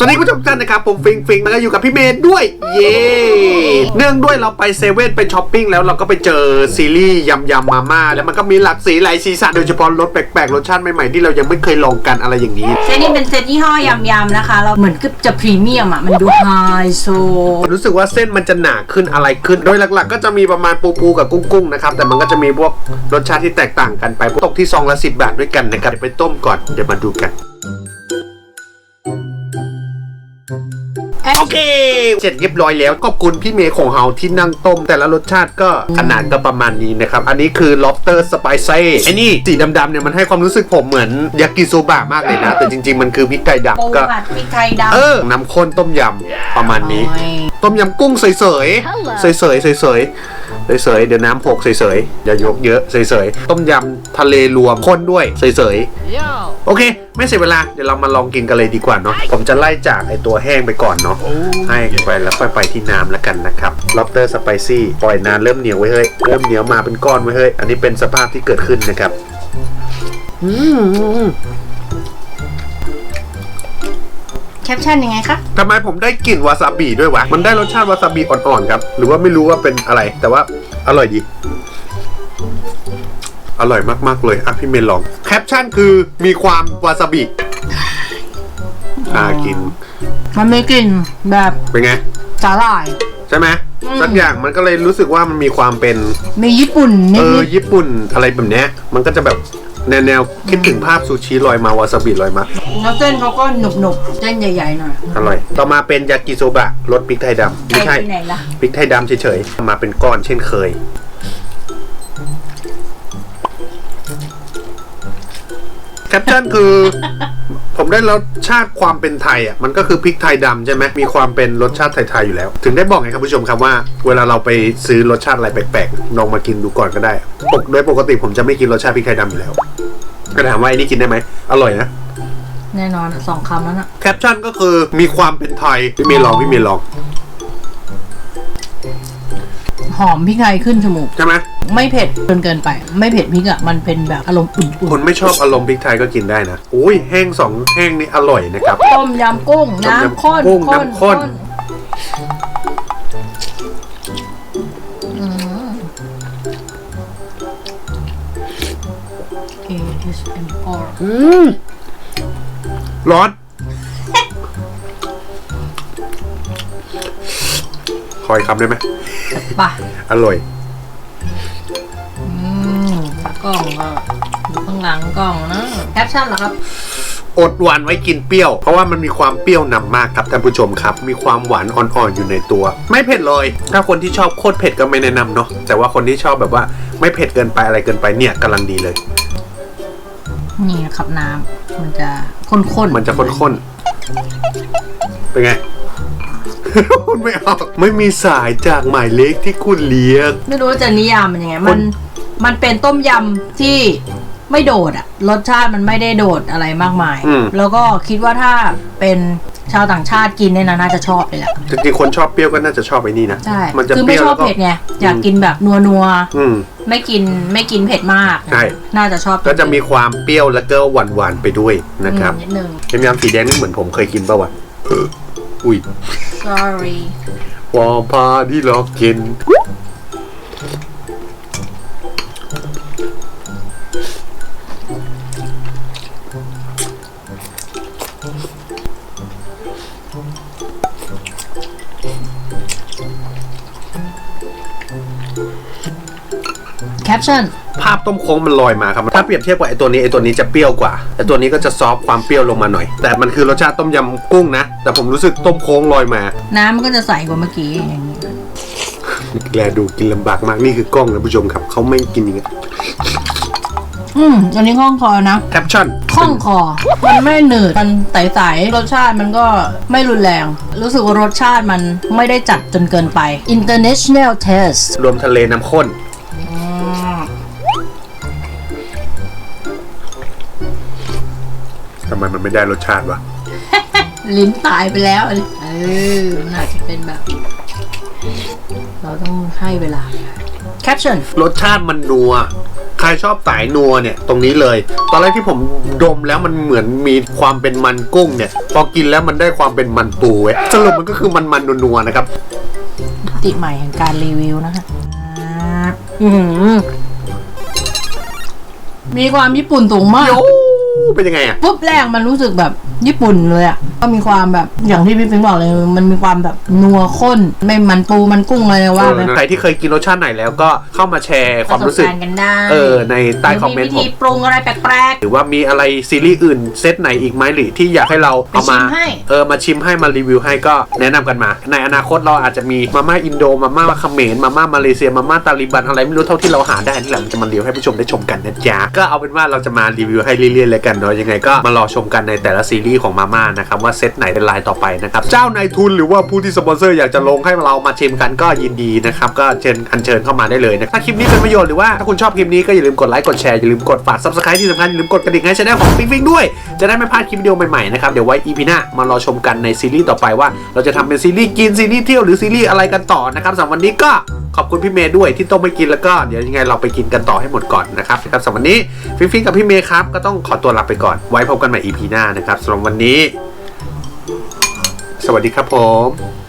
สวัสดีคุณผู้ชมทุกท่านนะครับผมฟิงฟิงแล้วก็อยู่กับพี่เมย์ด้วย เย้เนื่องด้วยเราไปเซเว่นไปช้อปปิ้งแล้วเราก็ไปเจอซีรีส์ยำยำมาม่าแล้วมันก็มีหลากสีหลายสีสันโดยเฉพาะรสแปลกๆรสชาติใหม่ๆที่เรายังไม่เคยลองกันอะไรอย่างนี้ เซตนี้เป็นเซตยี่ห้อยำยำนะคะ เราเหมือนกับจะพรีเมียมอะ มันดูไฮโซ รู้สึกว่าเส้นมันจะหนาขึ้นอะไรขึ้น โดยหลักๆ ก็จะมีประมาณปูปูกับกุ้งกุ้งๆนะครับแต่มันก็จะมีพวกรสชาติที่แตกต่างกันไปตกที่ซองละสิบาทด้วยกันนะครับเดี๋ยวไปต้มก่อนเดี๋ยวมาดูกัน โอเค เสร็จเรียบร้อยแล้วขอบคุณพี่เมย์ของเฮาที่นั่งต้ม แต่ละรสชาติก็ขนาดก็ประมาณนี้นะครับ อันนี้คือ lobster spicy ไอ้นี่สีดำๆเนี่ยมันให้ความรู้สึกผมเหมือนยากิโซบะมากเลยนะ แต่จริง ๆ มันคือพริกไก่ปูดำก็ ผัดพริกไทยดำเออ น้ำข้นต้มยำประมาณนี้โอ้ยต้มยำกุ้งเสยๆเสยๆ เสยๆ เสยๆ เสยๆ เสยๆ เดี๋ยวน้ำหกเสยๆ อย่ายกเยอะเสยๆ ต้มยำทะเลรวมข้นด้วยเสยๆ โอเค ไม่เสียเวลา เดี๋ยวเรามาลองกินกันเลยดีกว่าเนาะ ผมจะไล่จากไอตัวแห้งไปก่อนเนาะ ให้ไปแล้วค่อยไปที่น้ำแล้วกันนะครับ lobster spicy ปล่อยนานเริ่มเหนียวไว้เฮ้ย เริ่มเหนียวมาเป็นก้อนไว้เฮ้ย อันนี้เป็นสภาพที่เกิดขึ้นนะครับอืมแคปชั่นยังไงคะทำไมผมได้กลิ่นวาซาบิด้วยวะ มันได้รสชาติวาซาบิอ่อนๆครับ หรือว่าไม่รู้ว่าเป็นอะไร แต่ว่าอร่อยดี อร่อยมากๆเลยอะพี่เมย์ลองแคปชั่นคือมีความวาซาบิน่ากิน มันไม่กลิ่นแบบเป็นไงสาหร่าย ใช่ไหมอืมสักอย่างมันก็เลยรู้สึกว่ามันมีความเป็นมีญี่ปุ่นนิเออดญี่ปุ่นอะไรแบบเนี้ยมันก็จะแบบแนวๆคิดถึงภาพซูชิลอยมาวาซาบิลอยมาๆแล้วเส้นเขาก็หนุบๆเส้นใหญ่ๆหน่อยอร่อย ต่อมาเป็นยากิโซบะรสพริกไทยดำไม่ใช่ที่ไหนล่ะพริกไทยดำเฉยๆมาเป็นก้อนเช่นเคย แคปชั่นคือ ผมได้รสชาติความเป็นไทยอะมันก็คือพริกไทยดำใช่ไหมมีความเป็นรสชาติไทยๆอยู่แล้ว ถึงได้บอกไงครับผู้ชมครับว่า เวลาเราไปซื้อรสชาติอะไรแปลกๆลองมากินดูก่อนก็ได้ปกโดยปกติผมจะไม่กินรสชาติพริกไทยดำอยู่แล้วก็ถามว่าไอ้นี่กินได้ไหมอร่อยนะแน่นอนสองคำแล้วน่ะแคปชั่นก็คือมีความเป็นไทยพี่เมย์ลองพี่เมย์ลองหอมพริกไทยขึ้นจมูกใช่ไหม ไม่เผ็ดจนเกินไป ไม่เผ็ดพริกอะมันเป็นแบบอารมณ์อุ่นคนไม่ชอบอารมณ์พริกไทยก็กินได้นะอุ้ยแห้งสองแห้งนี่อร่อยนะครับ ๆต้มยำกุ้งต้มยำน้ำข้นกุ้งน้ำข้น อืม ASMR อืมร้อน คอยคำได้ไหม ป่ะ อร่อยอืม กล้องก็อยู่ข้างหลังกล้องนะแคปชั่นเหรอครับ อดหวานไว้กินเปรี้ยว เพราะว่ามันมีความเปรี้ยวนำมากครับท่านผู้ชมครับ มีความหวานอ่อนๆอยู่ในตัว ไม่เผ็ดเลย ถ้าคนที่ชอบโคตรเผ็ดก็ไม่แนะนำเนาะแต่ว่าคนที่ชอบแบบว่าไม่เผ็ดเกินไปอะไรเกินไปเนี่ยกำลังดีเลย นี่นะครับน้ำมันจะข้นๆมันจะข้นๆเป็นไง คุณไม่ออกไม่มีสายจากหมายเลขที่คุณเรียก ไม่รู้ว่าจะนิยามมันยังไงคนมัน มันเป็นต้มยำที่ไม่โดดอะรสชาติมันไม่ได้โดดอะไรมากมาย อืม แล้วก็คิดว่าถ้าเป็นชาวต่างชาติกินเนี่ยนะน่าจะชอบเลยแหละจริงๆคนชอบเปรี้ยวก็น่าจะชอบไอ้นี่นะใช่มันจะคือเปรี้ไม่ยวชอแล้บวก็ เผ็ดไงอยากกินแบบนัวนัวอืม ๆไม่กินไม่กินเผ็ดมากใช่ น่าจะชอบก็จะมีความเปรี้ยวแล้วก็หวานๆไปด้วยนะครับอืมนิดนึง ยำยำสีแดงนี่เหมือนผมเคยกินป่าวะอุ้ย sorry วอพาที่เรากิน แคปชั่นภาพต้มโค้งมันลอยมาครับ ถ้าเปรียบเทียบกับไอตัวนี้ไอตัวนี้จะเปรี้ยวกว่าไอตัวนี้ก็จะซอฟต์ความเปรี้ยวลงมาหน่อย แต่มันคือรสชาติต้มยำกุ้งนะ แต่ผมรู้สึกต้มโค้งลอยมา น้ำมันก็จะใสกว่าเมื่อกี้อย่างนี้แลดูกินลำบากมากนี่คือกล้องนะผู้ชมครับเขาไม่กินอย่างเงี้ยอืมอันนี้ข้องคอนะ แคปชั่นข้องคอ มันไม่หนืด มันใสๆรสชาติมันก็ไม่รุนแรง รู้สึกว่ารสชาติมันไม่ได้จัดจนเกินไป international taste รวมทะเลน้ำข้น ทำไมมันไม่ได้รสชาติวะลิ้นตายไปแล้วเออน่าจะเป็นแบบ เราต้องให้เวลา caption รสชาติมันนัว ใครชอบสายนัวเนี่ย ตรงนี้เลย ตอนแรกที่ผมดมแล้วมันเหมือนมีความเป็นมันกุ้งเนี่ย พอกินแล้วมันได้ความเป็นมันปูเว้ยสรุปมันก็คือมันมันๆนัวๆนะครับ ติใหม่แห่งการรีวิวนะคะอือหือมีความญี่ปุ่นสูงมาก โย เป็นยังไงอะปุ๊บแรกมันรู้สึกแบบ ญี่ปุ่นเลยอะก็มีความแบบอย่างที่พี่ปิงบอกเลย มันมีความแบบนัวข้น ไม่มันปูมันกุ้งอะไรว่าไปใครที่เคยกินรสชาติไหนแล้วก็เข้ามาแชร์ความรู้สึกปะบการณ์กันได้เออในใต้คอมเมนหรืต์วิผมธีปรุงอะไรแปลกหรือว่ามีอะไรซีรีส์อื่นเซตไหนอีกไหมหรือที่อยากให้เราเอามาไปชิมให้เออมาชิมให้มารีวิวให้ก็แนะนำกันมา ในอนาคตเราอาจจะมีมาม่าอินโดมาม่าเขมรมาม่ามาเลเซียมาม่าตาลิบันอะไรไม่รู้เท่าที่เราหาได้นี่แหละมันจะมารีวิวให้ผู้ชมได้ชมกันนะจ๊ะก็เอาเป็นว่าเราจะมารีวิวให้เรื่อยๆเลยกันเนาะยังไงก็มารอชมกันในแต่ละซีรีส์ของมาม่านะครับว่าเซตไหนเป็นลายต่อไปนะครับเจ้านายทุนหรือว่าผู้ที่สปอนเซอร์อยากจะลงให้เรามาชิมกันก็ยินดีนะครับก็เชิญอัญเชิญเข้ามาได้เลยนะถ้าคลิปนี้เป็นประโยชน์หรือว่าถ้าคุณชอบคลิปนี้ก็อย่าลืมกดไลค์กดแชร์อย่าลืมกดฝาก subscribe ที่สำคัญอย่าลืมกดกระดิ่งให้ช่องของปิ๊งปิ๊งด้วย จะได้ไม่พลาดคลิปวิดีโอใหม่ๆนะครับเดี๋ยวไว้ EP หน้ามารอชมกันในซีรีส์ต่อไปว่า เราจะทำเป็นซีรีส์กินซีรีส์เที่ยวหรือซีรีส์อะไรกันต่อนะครับสำหรับวันนี้ก็ ขอบคุณพี่เมย์ด้วยที่ต้มไปกินแล้วก็เดี๋ยวยังไงเราไปกินกันต่อให้หมดก่อนนะครับครับสำหรับวันนี้ฟิฟิงกับพี่เมย์ครับก็ต้องขอตัวลาไปก่อน ไว้พบกันใหม่ EP หน้านะครับสำหรับวันนี้ สวัสดีครับผม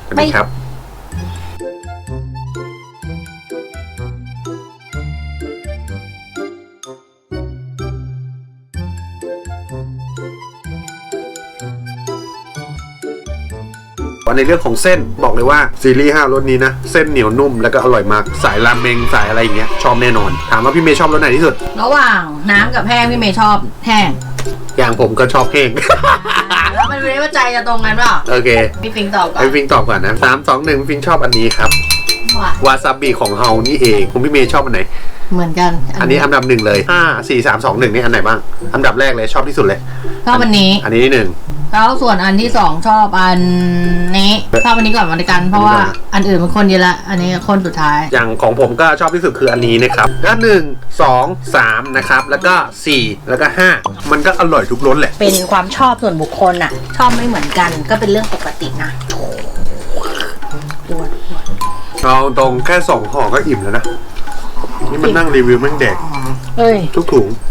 สวัสดีครับ วันในเรื่องของเส้นบอกเลยว่าซีรีส์5รสนี้นะ เส้นเหนียวนุ่มแล้วก็อร่อยมากสายราเมงสายอะไรอย่างเงี้ยชอบแน่นอน ถามว่าพี่เมย์ชอบรสไหนที่สุดๆระหว่างน้ำกับแห้งพี่เมย์ชอบแห้งอย่างผมก็ชอบแห้ง แล้วมันไม่ว่าใจจะตรงกันเปล่าโอเคพี่ปิงตอบก่อนให้ฟิงตอบก่อนนะสามสองหนึ่งฟิงชอบอันนี้ครับว่าวาซาบิของเฮานี่เองคุณพี่เมย์ชอบอันไหน เหมือนกันอันนี้อันดับหนึ่งเลยห้าสี่สามสองหนึ่งนี่อันไหนบ้าง อันดับแรกเลยชอบที่สุดเลยชอบอันนี้ อันนี้หนึ่งแล้วส่วนอันที่สองชอบอันนี้ชอบอันนี้ก่อนวันกัน เพราะว่าอันอื่นมันคนเยอะละ อันนี้คนสุดท้าย อย่างของผมก็ชอบที่สุดคืออันนี้นะครับก็หนึ่งสองสามนะครับ แล้วก็สี่แล้วก็ห้ามันก็อร่อยทุกรสแหละ เป็นความชอบส่วนบุคคลอะชอบไม่เหมือนกันก็เป็นเรื่องปกตินะอ้วนเอาตรงแค่สองห่อก็อิ่มแล้วนะ นี่มันนั่งรีวิวแม่งแดกเอ้ย ทุกถุงอ